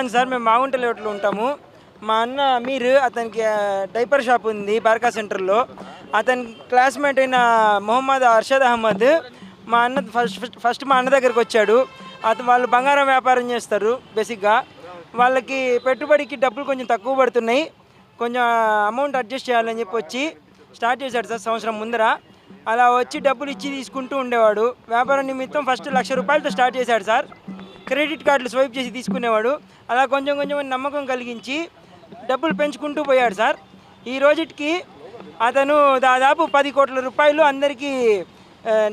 Srikanth sir మేము మాగుంట ఉంటాము. మా అన్న మీరు అతనికి డైపర్ షాప్ ఉంది బార్కా సెంటర్లో. అతని క్లాస్మేట్ అయిన మొహమ్మద్ అర్షద్ అహ్మద్ మా అన్న ఫస్ట్ ఫస్ట్- ఫస్ట్ మా అన్న దగ్గరికి వచ్చాడు. అతను వాళ్ళు బంగారం వ్యాపారం చేస్తారు బేసిక్గా. వాళ్ళకి పెట్టుబడికి డబ్బులు కొంచెం తక్కువ పడుతున్నాయి. కొంచెం అమౌంట్ అడ్జస్ట్ చేయాలని చెప్పి వచ్చి స్టార్ట్ చేశాడు సార్ సంవత్సరం ముందర. అలా వచ్చి డబ్బులు ఇచ్చి తీసుకుంటూ ఉండేవాడు. వ్యాపారం నిమిత్తం ఫస్ట్ లక్ష రూపాయలతో స్టార్ట్ చేశాడు సార్. క్రెడిట్ కార్డులు స్వైప్ చేసి తీసుకునేవాడు. అలా కొంచెం కొంచెం నమ్మకం కలిగించి డబ్బులు పెంచుకుంటూ పోయాడు సార్. ఈ రోజుకి అతను దాదాపు పది కోట్ల రూపాయలు అందరికీ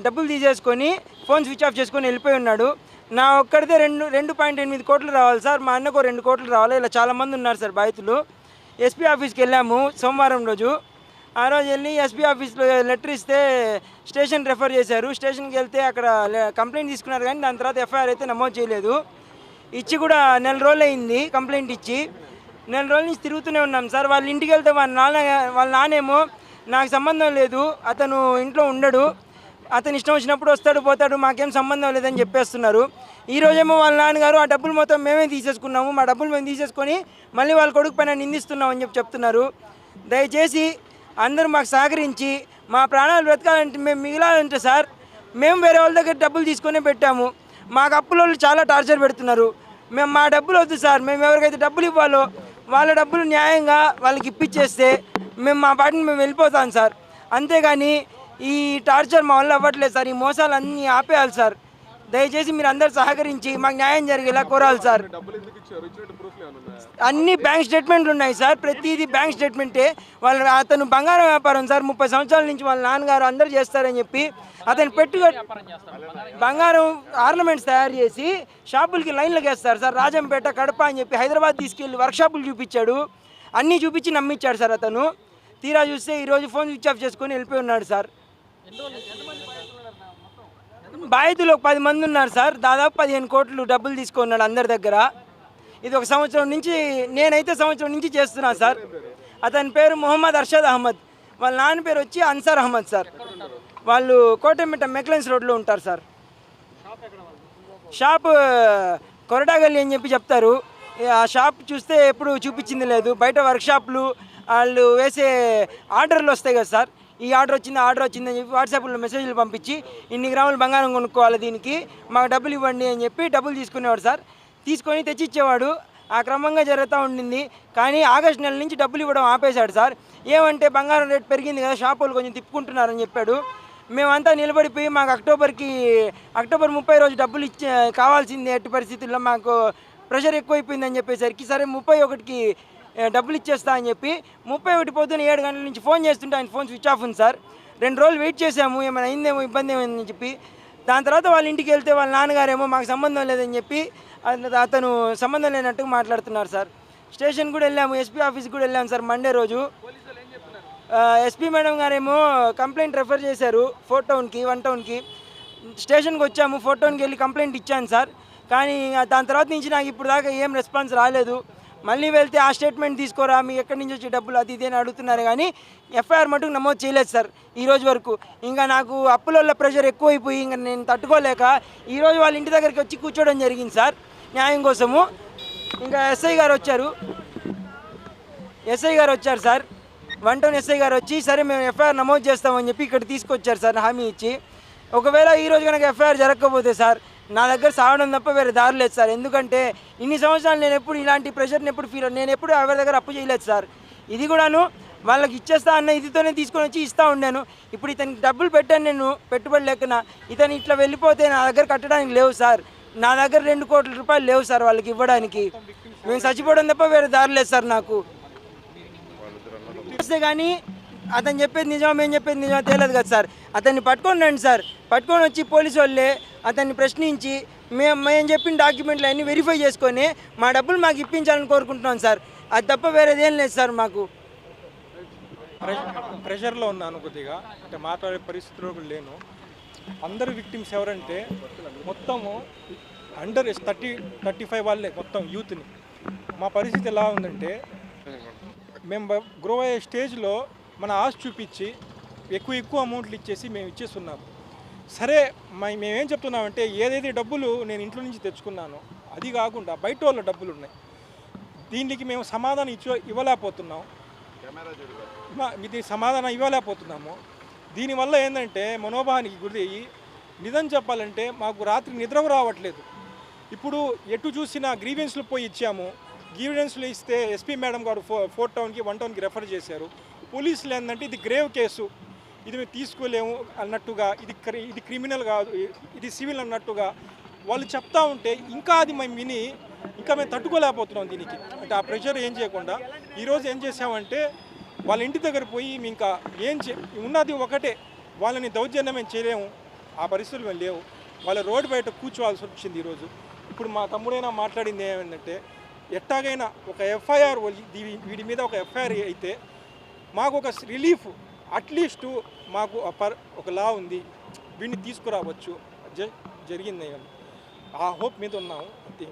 డబ్బులు తీసేసుకొని ఫోన్ స్విచ్ ఆఫ్ చేసుకొని వెళ్ళిపోయి ఉన్నాడు. నా ఒక్కడితే రెండు రెండు పాయింట్ ఎనిమిది కోట్లు రావాలి సార్. మా అన్నకు రెండు కోట్లు రావాలి. ఇలా చాలామంది ఉన్నారు సార్ బాధితులు. ఎస్పీ ఆఫీస్కి వెళ్ళాము సోమవారం రోజు. ఆ రోజు వెళ్ళి ఎస్పీ ఆఫీస్లో లెటర్ ఇస్తే స్టేషన్ రెఫర్ చేశారు. స్టేషన్కి వెళ్తే అక్కడ కంప్లైంట్ తీసుకున్నారు కానీ దాని తర్వాత ఎఫ్ఐఆర్ అయితే నమోదు చేయలేదు. ఇచ్చి కూడా నెల రోజులు అయింది కంప్లైంట్ ఇచ్చి. నెల రోజుల నుంచి తిరుగుతూనే ఉన్నాం సార్. వాళ్ళ ఇంటికి వెళ్తే వాళ్ళ నాన్న వాళ్ళ నానేమో నాకు సంబంధం లేదు. అతను ఇంట్లో ఉండడు. అతను ఇష్టం వచ్చినప్పుడు వస్తాడు పోతాడు. మాకేం సంబంధం లేదని చెప్పేస్తున్నారు. ఈ రోజేమో వాళ్ళ నాన్నగారు ఆ డబ్బులు మొత్తం మేమే తీసేసుకున్నాము. మా డబ్బులు మేము తీసేసుకొని మళ్ళీ వాళ్ళ కొడుకు పైన నిందిస్తున్నామని చెప్పి చెప్తున్నారు. దయచేసి అందరూ మాకు సహకరించి మా ప్రాణాలు బ్రతకాలంటే మేము మిగిలాలంటే సార్ మేము వేరే వాళ్ళ దగ్గర డబ్బులు తీసుకొని పెట్టాము. మాకు అప్పుల వాళ్ళు చాలా టార్చర్ పెడుతున్నారు. మేము మా డబ్బులు వద్దు సార్ మేము ఎవరికైతే డబ్బులు ఇవ్వాలో వాళ్ళ డబ్బులు న్యాయంగా వాళ్ళకి ఇప్పించేస్తే మేము మా పాటిని మేము వెళ్ళిపోతాం సార్. అంతేగాని ఈ టార్చర్ మా వల్ల అవ్వట్లేదు సార్ ఈ మోసాలు అన్నీ ఆపేయాలి సార్. దయచేసి మీరు అందరు సహకరించి మాకు న్యాయం జరిగేలా కోరాలి సార్. అన్ని బ్యాంక్ స్టేట్మెంట్లు ఉన్నాయి సార్. ప్రతిదీ బ్యాంక్ స్టేట్మెంటే. వాళ్ళ అతను బంగారం వ్యాపారం సార్. ముప్పై సంవత్సరాల నుంచి వాళ్ళ నాన్నగారు అందరు చేస్తారని చెప్పి అతను పెట్టుబడి బంగారం ఆర్నమెంట్స్ తయారు చేసి షాపులకి లైన్లకు వేస్తారు సార్. రాజంపేట కడప అని చెప్పి హైదరాబాద్ తీసుకెళ్ళి వర్క్షాపులు చూపించాడు. అన్నీ చూపించి నమ్మించాడు సార్ అతను. తీరా చూస్తే ఈరోజు ఫోన్ స్విచ్ ఆఫ్ చేసుకొని వెళ్ళిపోయి ఉన్నాడు సార్. బాధితులు ఒక పది మంది ఉన్నారు సార్. దాదాపు పదిహేను కోట్లు డబ్బులు తీసుకున్నాడు అందరి దగ్గర. ఇది ఒక సంవత్సరం నుంచి నేనైతే సంవత్సరం నుంచి చేస్తున్నాను సార్. అతని పేరు మొహమ్మద్ అర్షద్ అహ్మద్. వాళ్ళ నాన్న పేరు వచ్చి అన్సార్ అహ్మద్ సార్. వాళ్ళు కోటమిట్ట మెక్లెన్స్ రోడ్లో ఉంటారు సార్. షాప్ కొరటాగల్లి అని చెప్పి చెప్తారు. ఆ షాప్ చూస్తే ఎప్పుడు చూపించింది లేదు. బయట వర్క్షాప్లు వాళ్ళు వేసే ఆర్డర్లు వస్తాయి కదా సార్. ఈ ఆర్డర్ వచ్చింది ఆర్డర్ వచ్చింది అని చెప్పి వాట్సాప్లో మెసేజ్లు పంపించి ఇన్ని గ్రాములు బంగారం కొనుక్కోవాలి దీనికి మాకు డబ్బులు ఇవ్వండి అని చెప్పి డబ్బులు తీసుకునేవాడు సార్. తీసుకొని తెచ్చిచ్చేవాడు. ఆ క్రమంగా జరుగుతూ ఉండింది. కానీ ఆగస్టు నెల నుంచి డబ్బులు ఇవ్వడం ఆపేశాడు సార్. ఏమంటే బంగారం రేటు పెరిగింది కదా షాపులు కొంచెం తిప్పుకుంటున్నారని చెప్పాడు. మేమంతా నిలబడిపోయి మాకు అక్టోబర్కి అక్టోబర్ ముప్పై రోజు డబ్బులు ఇచ్చే కావాల్సింది ఎట్టి పరిస్థితుల్లో మాకు ప్రెషర్ ఎక్కువైపోయిందని చెప్పేసరికి సరే ముప్పై ఒకటికి డబ్బులు ఇచ్చేస్తా అని చెప్పి ముప్పై ఒకటి పొద్దున్న ఏడు గంటల నుంచి ఫోన్ చేస్తుంటే ఆయన ఫోన్ స్విచ్ ఆఫ్ ఉంది సార్. రెండు రోజులు వెయిట్ చేసాము ఏమైనా అయిందేమో ఇబ్బంది ఏమైందని చెప్పి. దాని తర్వాత వాళ్ళ ఇంటికి వెళ్తే వాళ్ళ నాన్నగారేమో మాకు సంబంధం లేదని చెప్పి అతను సంబంధం లేనట్టు మాట్లాడుతున్నారు సార్. స్టేషన్ కూడా వెళ్ళాము ఎస్పీ ఆఫీస్కి కూడా వెళ్ళాము సార్ మండే రోజు. ఎస్పీ మేడం గారేమో కంప్లైంట్ రెఫర్ చేశారు ఫోర్ టౌన్కి వన్ టౌన్కి. స్టేషన్కి వచ్చాము ఫోర్ టౌన్కి వెళ్ళి కంప్లైంట్ ఇచ్చాను సార్. కానీ దాని తర్వాత నుంచి నాకు ఇప్పుడు దాకా ఏం రెస్పాన్స్ రాలేదు. మళ్ళీ వెళ్తే ఆ స్టేట్మెంట్ తీసుకోరా? మీకు ఎక్కడి నుంచి వచ్చే డబ్బులు? అది ఇది అని అడుగుతున్నారు కానీ ఎఫ్ఐఆర్ మటుకు నమోదు చేయలేదు సార్ ఈ రోజు వరకు. ఇంకా నాకు అప్పుల ప్రెషర్ ఎక్కువైపోయి ఇంకా నేను తట్టుకోలేక ఈరోజు వాళ్ళ ఇంటి దగ్గరికి వచ్చి కూర్చోవడం జరిగింది సార్ న్యాయం కోసము. ఇంకా ఎస్ఐ గారు వచ్చారు. ఎస్ఐ గారు వచ్చారు సార్. వన్ టౌన్ ఎస్ఐ గారు వచ్చి సరే మేము ఎఫ్ఐఆర్ నమోదు చేస్తామని చెప్పి ఇక్కడ తీసుకొచ్చారు సార్ హామీ ఇచ్చి. ఒకవేళ ఈ రోజు కనుక ఎఫ్ఐఆర్ జరగకపోతే సార్ నా దగ్గర సావడం తప్ప వేరే దారి లేదు సార్. ఎందుకంటే ఇన్ని సంవత్సరాలు నేను ఎప్పుడు ఇలాంటి ప్రెషర్ని ఎప్పుడు ఫీల్ నేను ఎప్పుడు ఎవరి దగ్గర అప్పు చేయలేదు సార్. ఇది కూడాను వాళ్ళకి ఇచ్చేస్తా అన్న ఇదితోనే తీసుకొని వచ్చి ఇస్తూ ఉండాను. ఇప్పుడు ఇతనికి డబ్బులు పెట్టాను నేను పెట్టుబడి లేకనా ఇతను ఇట్లా వెళ్ళిపోతే నా దగ్గర కట్టడానికి లేవు సార్. నా దగ్గర రెండు కోట్ల రూపాయలు లేవు సార్ వాళ్ళకి ఇవ్వడానికి. మేము చచ్చిపోవడం తప్ప వేరే దారి లేదు సార్ నాకు. వస్తే కానీ అతను చెప్పేది నిజమా మేము చెప్పేది నిజమా తేలేదు కదా సార్. అతన్ని పట్టుకొని రండి సార్. పట్టుకొని వచ్చి పోలీసు వాళ్ళే అతన్ని ప్రశ్నించి మేము మేము చెప్పిన డాక్యుమెంట్లు అన్నీ వెరిఫై చేసుకొని మా డబ్బులు మాకు ఇప్పించాలని కోరుకుంటున్నాం సార్. అది తప్ప వేరేది ఏం లేదు సార్ మాకు. ప్రెషర్లో ఉన్నాను కొద్దిగా. అంటే మాట్లాడే పరిస్థితిలో లేను. అందరు విక్టిమ్స్ ఎవరంటే మొత్తము అండర్ థర్టీ థర్టీ ఫైవ్ వాళ్ళే మొత్తం యూత్ని. మా పరిస్థితి ఎలా ఉందంటే మేము గ్రో అయ్యే స్టేజ్లో మన ఆశ చూపించి ఎక్కువ ఎక్కువ అమౌంట్లు ఇచ్చేసి మేము ఇచ్చేస్తున్నాము. సరే మ- మేమేం చెప్తున్నామంటే ఏదైతే డబ్బులు నేను ఇంట్లో నుంచి తెచ్చుకున్నానో అది కాకుండా బయట వాళ్ళ డబ్బులు ఉన్నాయి. దీనికి మేము సమాధానం ఇచ్చో ఇవ్వలేకపోతున్నాం. ఇది సమాధానం ఇవ్వలేకపోతున్నాము. దీనివల్ల ఏంటంటే మనోభావానికి గురి అయ్యి నిజం చెప్పాలంటే మాకు రాత్రి నిద్ర రావట్లేదు. ఇప్పుడు ఎటు చూసినా గ్రీవెన్స్లు పోయి ఇచ్చాము. గ్రీవెన్స్లు ఇస్తే ఎస్పీ మేడం గారు ఫో ఫోర్ టౌన్కి వన్ టౌన్కి రెఫర్ చేశారు. పోలీసులు ఏంటంటే ఇది గ్రేవ్ కేసు. ఇది మేము తీసుకోలేము అన్నట్టుగా ఇది క్రి- ఇది క్రిమినల్ కాదు ఇది సివిల్ అన్నట్టుగా వాళ్ళు చెప్తా ఉంటే ఇంకా అది మేము విని ఇంకా మేము తట్టుకోలేకపోతున్నాం దీనికి. అంటే ఆ ప్రెషర్ ఏం చేయకుండా. ఈరోజు ఏం చేసామంటే వాళ్ళ ఇంటి దగ్గర పోయి మేము ఇంకా ఏం చే ఉన్నది ఒకటే. వాళ్ళని దౌర్జన్యం మేము చేయలేము. ఆ పరిస్థితులు మేము లేవు. వాళ్ళ రోడ్డు బయట కూర్చోవాల్సి వచ్చింది ఈరోజు ఇప్పుడు మా తమ్ముడైనా మాట్లాడింది ఏమైందంటే ఎట్టాగైనా ఒక ఎఫ్ఐఆర్ వీడి మీద ఒక ఎఫ్ఐఆర్ అయితే మాకు ఒక రిలీఫ్ అట్లీస్ట్ మాకు ఒక లా ఉంది. వీడిని తీసుకురావచ్చు. జరిగింది. ఆ హోప్ మీద ఉన్నాము అంతే.